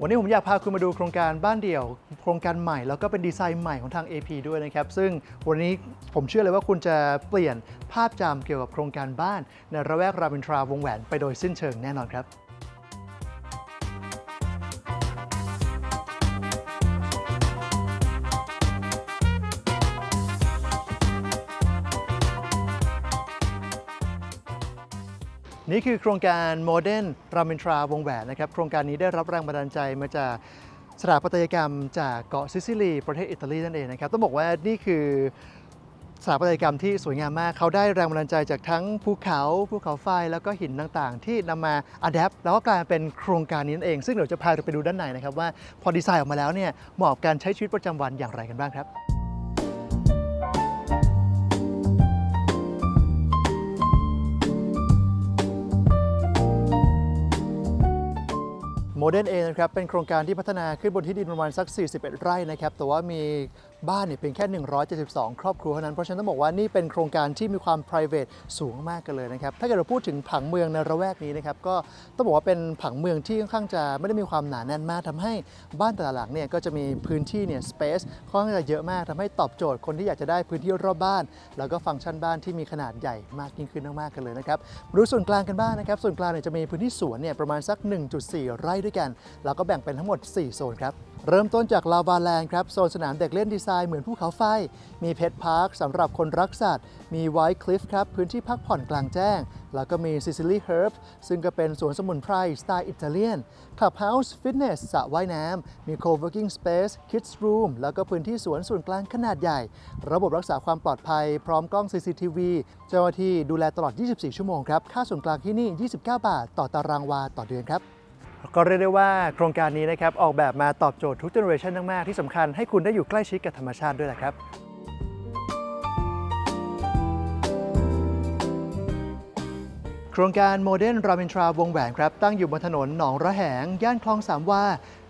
วันนี้ผมอยากพาคุณมาดูโครงการบ้านเดี่ยว โครงการใหม่แล้วก็เป็นดีไซน์ใหม่ของทาง AP ด้วยนะครับ ซึ่งวันนี้ผมเชื่อเลยว่าคุณจะเปลี่ยนภาพจำเกี่ยวกับโครงการบ้าน ในระแวกรามอินทราวงแหวนไปโดยสิ้นเชิงแน่นอนครับ นี่คือโครงการโมเดิร์นรามินทราวงแหวนนะครับ โครงการนี้ได้รับแรงบันดาลใจมาจากสถาปัตยกรรมจากเกาะซิซิลี ประเทศอิตาลีนั่นเองนะครับ ต้องบอกว่านี่คือสถาปัตยกรรมที่สวยงามมาก เขาได้แรงบันดาลใจจากทั้งภูเขาภูเขาไฟแล้วก็หินต่างๆ ที่นำมาอัดแอปแล้วก็กลายเป็นโครงการนี้นั่นเอง ซึ่งเดี๋ยวจะพาเราไปดูด้านในนะครับว่าพอดีไซน์ออกมาแล้วเนี่ยเหมาะกับการใช้ชีวิตประจำวันอย่างไรกันบ้างครับ โมเดิร์นเองนะครับเป็นโครงการที่พัฒนาขึ้นบนที่ดินประมาณสัก 41 ไร่นะครับแต่ว่ามี บ้านเนี่ยเพียงแค่ 172 ครอบครัวเท่านั้น เพราะฉะนั้นต้องบอกว่านี่เป็นโครงการที่มีความ p r i v a t สูงมากกันเลยนะครับ ถ้าเกิดเราพูดถึงผังเมืองในระแวกนี้นะครับ ก็ต้องบอกว่าเป็นผังเมืองที่ค่อนข้างจะไม่ได้มีความหนาแน่นมากทำให้บ้านแต่ละหลังเนี่ยก็จะมีพื้นที่เนี่ย space ค่อนข้างจะเยอะมากทำให้ตอบโจทย์คนที่อยากจะได้พื้นที่รอบบ้าน แล้วก็ฟังก์ชันบ้านที่มีขนาดใหญ่มากยิ่งขึ้นมากๆกันเลยนะครับมาดูส่วนกลางกันบ้างนะครับ ส่วนกลางเนี่ยจะมีพื้นที่สวนเนี่ยประมาณสัก 1.4 ไร่ด้วยกัน แล้วก็แบ่งเป็นทั้งหมด 4 โซนครับ เริ่มต้นจากลาวาแลนด์ครับ โซนสนามเด็กเล่นดีไซน์เหมือนภูเขาไฟ มีเพ t พาร์คสำหรับคนรักสัตว์ มีไวท์คลิฟครับ พื้นที่พักผ่อนกลางแจ้ง แล้วก็มีซิซิลีเฮิร์บซึ่งก็เป็นสวนสมุนไพรสไตล์อิตาเลียนคลับเฮาส์ฟิตเนสสระว่ายน้ำ มีโคเวิร์กิ้งสเปซคิดส์รูมแล้วก็พื้นที่สวนส่วนกลางขนาดใหญ่ ระบบรักษาความปลอดภัย พร้อมกล้อง CCTV เจ้าหน้าที่ดูแลตลอด 24 ชั่วโมงครับ ค่าส่วนกลางที่นี่ 29 บาท ต่อตารางวาต่อเดือนครับ ก็เรียกได้ว่าโครงการนี้นะครับออกแบบมาตอบโจทย์ทุกเจเนอเรชันมากๆที่สำคัญให้คุณได้อยู่ใกล้ชิดกับธรรมชาติด้วยแหละครับ โครงการโมเดิร์นรามินทราวงแหวนครับ ตั้งอยู่บนถนนหนองระแหง ย่านคลองสามวา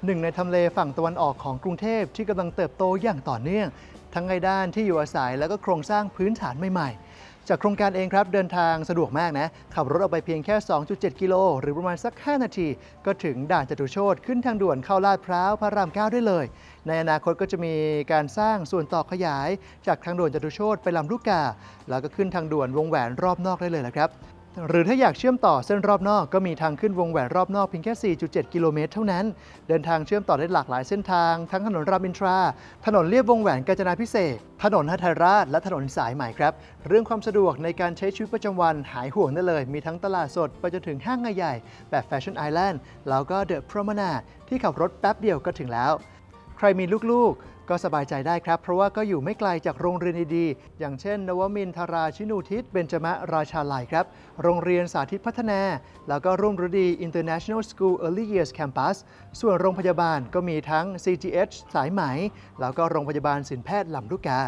หนึ่งในทำเลฝั่งตะวันออกของกรุงเทพที่กำลังเติบโตอย่างต่อเนื่อง ทั้งในด้านที่อยู่อาศัยแล้วก็โครงสร้างพื้นฐานใหม่ๆ จากโครงการเองครับเดินทางสะดวกมากนะ ขับรถออกไปเพียงแค่ 2.7 กิโล หรือประมาณสัก 5 นาที ก็ถึงด่านจตุโชตขึ้นทางด่วนเข้าลาดพร้าวพระราม 9 ได้เลย ในอนาคตก็จะมีการสร้างส่วนต่อขยาย จากทางด่วนจตุโชตไปลำลูกกา แล้วก็ขึ้นทางด่วนวงแหวนรอบนอกได้เลยละครับ หรือถ้าอยากเชื่อมต่อเส้นรอบนอกก็มีทางขึ้นวงแหวนรอบนอกเพียงแค่ 4.7 กิโลเมตรเท่านั้น เดินทางเชื่อมต่อได้หลากหลายเส้นทาง ทั้งถนนรามอินทรา ถนนเลียบวงแหวนกาญจนาพิเศษ ถนนฮัทยราช และถนนสายใหม่ครับ เรื่องความสะดวกในการใช้ชีวิตประจำวันหายห่วงได้เลย มีทั้งตลาดสดไปจนถึงห้างใหญ่แบบแฟชั่นไอแลนด์แล้วก็เดอะพร m มนาที่ขับรถแป๊บเดียวก็ถึงแล้ว ใครมีลูกๆ ก็สบายใจได้ครับ เพราะว่าก็อยู่ไม่ไกลจากโรงเรียนดีๆ อย่างเช่น นวมินทราชินูทิศเบญจมะราชาลัยครับ โรงเรียนสาธิตพัฒนา แล้วก็ร่วมฤดี International School Early Years Campus ส่วนโรงพยาบาลก็มีทั้ง CGH สายไหม แล้วก็โรงพยาบาลศินแพทย์ลำลูกกา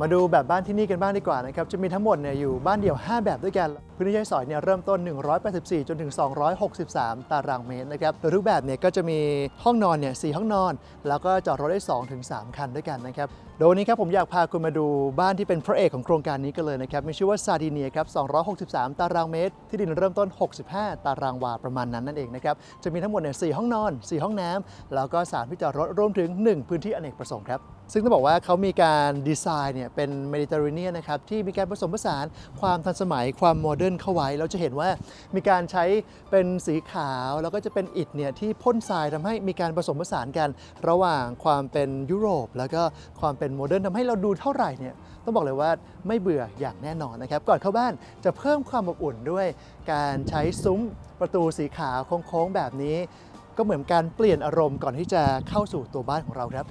มาดูแบบบ้านที่นี่กันบ้างดีกว่านะครับ จะมีทั้งหมดเนี่ยอยู่บ้านเดี่ยว 5 แบบด้วยกัน พื้นที่ใช้สอยเนี่ยเริ่มต้น 184 จนถึง 263 ตารางเมตรนะครับโดยทุกแบบเนี่ยก็จะมีห้องนอนเนี่ยสห้องนอน แล้วก็จอดรถได้2ถึง3คันด้วยกันนะครับ โดยวันนี้ครับผมอยากพาคุณมาดูบ้านที่เป็นพระเอกของโครงการนี้กันเลยนะครับ มีชื่อว่าซาดีเนียครับ 263 ตารางเมตร ที่ดินเริ่มต้น 65 ตารางวาประมาณนั้นนั่นเองนะครับ จะมีทั้งหมดเนี่ยสห้องนอน 4 ห้องน้ำแล้วก็3ที่จอดรถรวมถึง 1 พื้นที่อเนกประสงค์ครับ ซึ่งต้องบอกว่าเขามีการดีไซน์เนี่ยเป็นเมดิเตอร์เรเนียนนะครับที่มีการผสมผสานความทันสมัยความโมเดิร์นเข้าไว้ เราจะเห็นว่ามีการใช้เป็นสีขาว แล้วก็จะเป็นอิฐเนี่ยที่พ่นทรายทำให้มีการผสมผสานกันระหว่างความเป็นยุโรป แล้วก็ความเป็นโมเดิร์นทำให้เราดูเท่าไหร่เนี่ยต้องบอกเลยว่าไม่เบื่ออย่างแน่นอนนะครับก่อนเข้าบ้านจะเพิ่มความอบอุ่นด้วย การใช้ซุ้มประตูสีขาวโค้งๆแบบนี้ ก็เหมือนการเปลี่ยนอารมณ์ก่อนที่จะเข้าสู่ตัวบ้านของเราครับ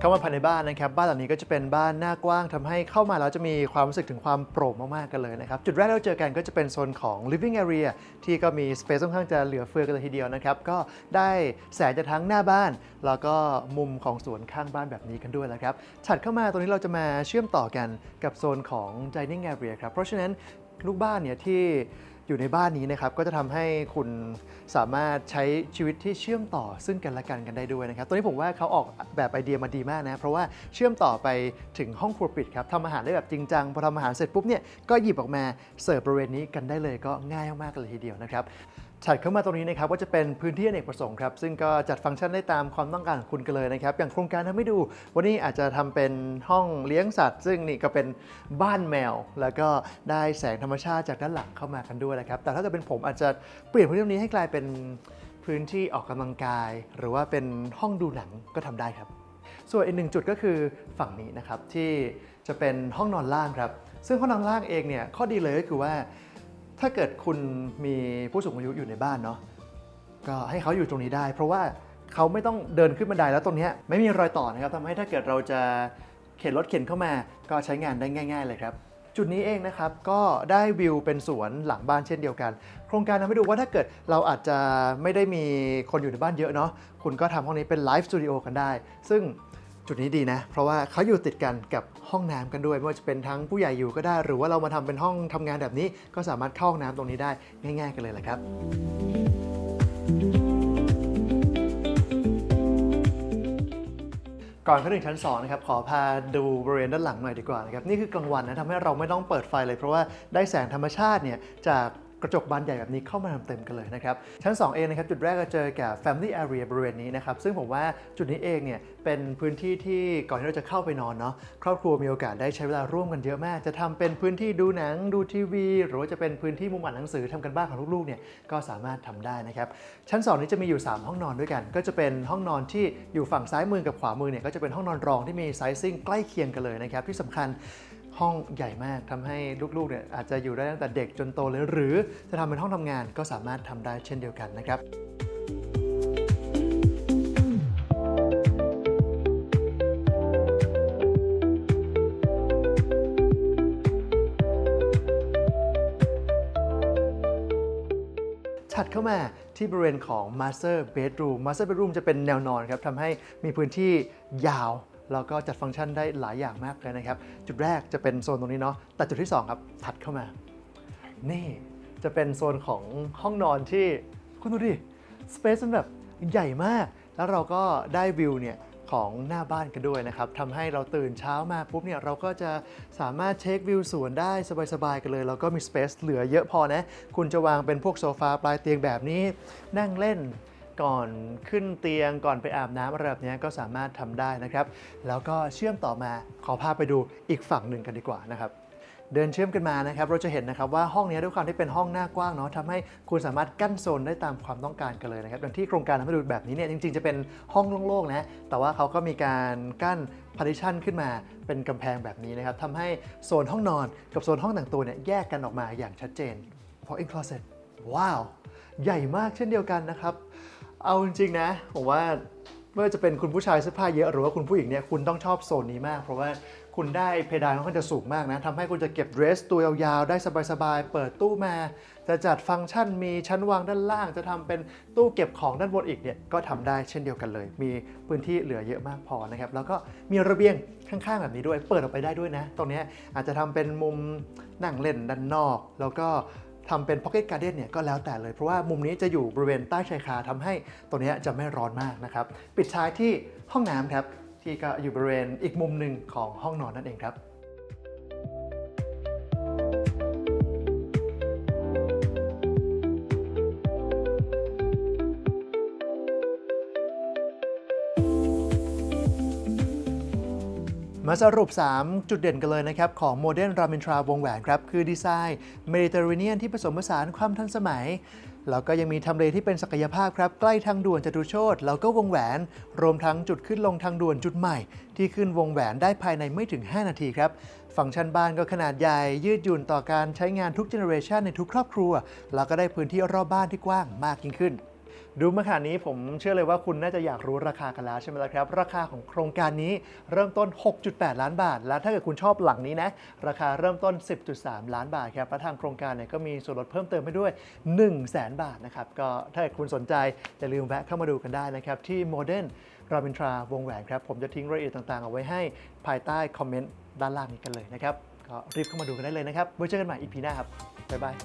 เข้ามาภายในบ้านนะครับ บ้านหลังนี้ก็จะเป็นบ้านหน้ากว้างทำให้เข้ามาแล้วจะมีความรู้สึกถึงความโปร่งมากๆกันเลยนะครับ จุดแรกที่เราเจอกันก็จะเป็นโซนของ living area ที่ก็มีสเปซค่อนข้างจะเหลือเฟือกันเลยทีเดียวนะครับ ก็ได้แสงจากทั้งหน้าบ้าน แล้วก็มุมของสวนข้างบ้านแบบนี้กันด้วยนะครับถัดเข้ามาตรงนี้เราจะมาเชื่อมต่อกันกับโซนของ dining area ครับเพราะฉะนั้นลูกบ้านเนี่ยที่ อยู่ในบ้านนี้นะครับก็จะทำให้คุณสามารถใช้ชีวิตที่เชื่อมต่อซึ่งกันและกันกันได้ด้วยนะครับตัวนี้ผมว่าเขาออกแบบไอเดียมาดีมากนะเพราะว่าเชื่อมต่อไปถึงห้องครัวปิดครับทำอาหารได้แบบจริงจังพอทำอาหารเสร็จปุ๊บเนี่ยก็หยิบออกมาเสิร์ฟบริเวณนี้กันได้เลยก็ง่ายมากๆเลยทีเดียวนะครับ ถัดเข้ามาตรงนี้นะครับก็จะเป็นพื้นที่อเนกประสงค์ครับซึ่งก็จัดฟังก์ชันได้ตามความต้องการของคุณกันเลยนะครับอย่างโครงการทำให้ดู วันนี้อาจจะทำเป็นห้องเลี้ยงสัตว์ ซึ่งนี่ก็เป็นบ้านแมว แล้วก็ได้แสงธรรมชาติจากด้านหลังเข้ามากันด้วยนะครับแต่ถ้าเกิดเป็นผมอาจจะเปลี่ยนพื้นที่นี้ให้กลายเป็นพื้นที่ออกกำลังกาย หรือว่าเป็นห้องดูหนังก็ทำได้ครับ ส่วนอีกหนึ่งจุดก็คือฝั่งนี้นะครับที่จะเป็นห้องนอนล่างครับซึ่งห้องนอนล่างเองเนี่ยข้อดีเลยก็คือว่า ถ้าเกิดคุณมีผู้สูงอายุอยู่ในบ้านเนาะก็ให้เขาอยู่ตรงนี้ได้ เพราะว่าเขาไม่ต้องเดินขึ้นบันไดแล้วตรงนี้ไม่มีรอยต่อนะครับทำให้ถ้าเกิดเราจะเข็นรถเข็นเข้ามา ก็ใช้งานได้ง่าย ๆ เลยครับ จุดนี้เองนะครับก็ได้วิวเป็นสวนหลังบ้านเช่นเดียวกัน โครงการทำให้ดูว่าถ้าเกิดเราอาจจะไม่ได้มีคนอยู่ในบ้านเยอะเนาะคุณก็ทำห้องนี้เป็นไลฟ์สตูดิโอกันได้ ซึ่ง จุดนี้ดีนะ เพราะว่าเขาอยู่ติดกันกับห้องน้ำกันด้วยไม่ว่าจะเป็นทั้งผู้ใหญ่อยู่ก็ได้ หรือว่าเรามาทำเป็นห้องทำงานแบบนี้ ก็สามารถเข้าห้องน้ำตรงนี้ได้ง่าย ๆ กันเลยแหละครับก่อนขึ้นถึงชั้น2นะครับขอพาดูบริเวณด้านหลังหน่อยดีกว่านะครับนี่คือกลางวันนะทำให้เราไม่ต้องเปิดไฟเลย เพราะว่าได้แสงธรรมชาติเนี่ยจาก กระจกบานใหญ่แบบนี้เข้ามาเต็มกันเลยนะครับ ชั้น 2 เองนะครับ จุดแรกก็เจอกับ Family Area บริเวณนี้นะครับ ซึ่งผมว่าจุดนี้เองเนี่ยเป็นพื้นที่ที่ก่อนที่เราจะเข้าไปนอนเนาะครอบครัวมีโอกาสได้ใช้เวลาร่วมกันเยอะมาก จะทำเป็นพื้นที่ดูหนังดูทีวี หรือว่าจะเป็นพื้นที่มุมอ่านหนังสือทำกันบ้านของลูกๆเนี่ยก็สามารถทำได้นะครับชั้น 2 นี้จะมีอยู่ 3 ห้องนอนด้วยกัน ก็จะเป็นห้องนอนที่อยู่ฝั่งซ้ายมือกับขวามือเนี่ยก็จะเป็นห้องนอนรองที่มีไซซิ่งใกล้เคียงกันเลยนะครับที่สำคัญ ห้องใหญ่มากทำให้ลูกๆเนี่ยอาจจะอยู่ได้ตั้งแต่เด็กจนโตเลย หรือจะทำเป็นห้องทำงานก็สามารถทำได้เช่นเดียวกันนะครับถัดเข้ามาที่บริเวณของ Master Bedroom Master Bedroom จะเป็นแนวนอนครับทำให้มีพื้นที่ยาว แล้วก็จัดฟังก์ชันได้หลายอย่างมากเลยนะครับ จุดแรกจะเป็นโซนตรงนี้เนาะแต่จุดที่ 2 ครับ ถัดเข้ามา นี่จะเป็นโซนของห้องนอนที่คุณดูดิสเปซมันแบบใหญ่มาก แล้วเราก็ได้วิวเนี่ยของหน้าบ้านกันด้วยนะครับทำให้เราตื่นเช้ามาปุ๊บเนี่ยเราก็จะสามารถเช็ควิวสวนได้สบายๆกันเลย แล้วก็มีสเปซเหลือเยอะพอนะ คุณจะวางเป็นพวกโซฟาปลายเตียงแบบนี้ นั่งเล่น ก่อนขึ้นเตียงก่อนไปอาบน้ำอะไรแบบนี้ก็สามารถทำได้นะครับ แล้วก็เชื่อมต่อมาขอพาไปดูอีกฝั่งหนึ่งกันดีกว่านะครับเดินเชื่อมกันมานะครับ เราจะเห็นนะครับว่าห้องนี้ด้วยความที่เป็นห้องหน้ากว้างเนาะทำให้คุณสามารถกั้นโซนได้ตามความต้องการกันเลยนะครับอย่างที่โครงการทำให้ดูแบบนี้เนี่ยจริงๆจะเป็นห้องโล่งๆนะแต่ว่าเขาก็มีการกั้น partition ขึ้นมาเป็นกำแพงแบบนี้นะครับทำให้โซนห้องนอนกับโซนห้องแต่งตัวเนี่ยแยกกันออกมาอย่างชัดเจนพราะ in closet ว้าว ใหญ่มากเช่นเดียวกันนะครับ เอาจริงๆนะผมว่าไม่ว่าจะเป็นคุณผู้ชายเสื้อผ้าเยอะหรือว่าคุณผู้หญิงเนี่ยคุณต้องชอบโซนนี้มาก เพราะว่าคุณได้เพดานค่อนข้างจะสูงมากนะทำให้คุณจะเก็บเดรสตัวยาวๆ ได้สบายๆ เปิดตู้มา จะจัดฟังก์ชันมีชั้นวางด้านล่าง จะทำเป็นตู้เก็บของด้านบนอีกเนี่ยก็ทำได้เช่นเดียวกันเลย มีพื้นที่เหลือเยอะมากพอนะครับ แล้วก็มีระเบียงข้างๆแบบนี้ด้วย เปิดออกไปได้ด้วยนะ ตรงนี้อาจจะทำเป็นมุมนั่งเล่นด้านนอก แล้วก็ ทำเป็นพ็อกเก็ตการ์เด้นเนี่ยก็แล้วแต่เลย เพราะว่ามุมนี้จะอยู่บริเวณใต้ชายคาทำให้ตัวนี้จะไม่ร้อนมากนะครับ ปิดท้ายที่ห้องน้ำครับที่ก็อยู่บริเวณอีกมุมหนึ่งของห้องนอนนั่นเองครับ มาสรุป 3 จุดเด่นกันเลยนะครับ ของโมเดิร์นรามินทราวงแหวนครับ คือดีไซน์เมดิเตอร์เรเนียนที่ผสมผสานความทันสมัย แล้วก็ยังมีทำเลที่เป็นศักยภาพครับ ใกล้ทางด่วนจตุโชตแล้วก็วงแหวน รวมทั้งจุดขึ้นลงทางด่วนจุดใหม่ ที่ขึ้นวงแหวนได้ภายในไม่ถึง 5 นาทีครับฟังก์ชันบ้านก็ขนาดใหญ่ ยืดหยุ่นต่อการใช้งานทุกเจเนอเรชันในทุกครอบครัว แล้วก็ได้พื้นที่รอบบ้านที่กว้างมากยิ่งขึ้น ดูมาขนาดนี้ผมเชื่อเลยว่าคุณน่าจะอยากรู้ราคากันแล้วใช่ไหมล่ะครับ ราคาของโครงการนี้เริ่มต้น 6.8 ล้านบาท และถ้าเกิดคุณชอบหลังนี้นะราคาเริ่มต้น 10.3 ล้านบาทครับและทางโครงการเนี่ยก็มีส่วนลดเพิ่มเติมไปด้วย 1 0 0 0 0แบาทนะครับก็ถ้าเกิดคุณสนใจอย่าลืมแวะเข้ามาดูกันได้นะครับที่โมเดิร์นรามินทราวงแหวนครับผมจะทิ้งรายละเอียดต่างๆ เอาไว้ให้ภายใต้คอมเมนต์ด้านล่างนี้กันเลยนะครับก็รีบเข้ามาดูกันได้เลยนะครับไว้เจอกันใหม่ EP หน้าครับบ๊ายบาย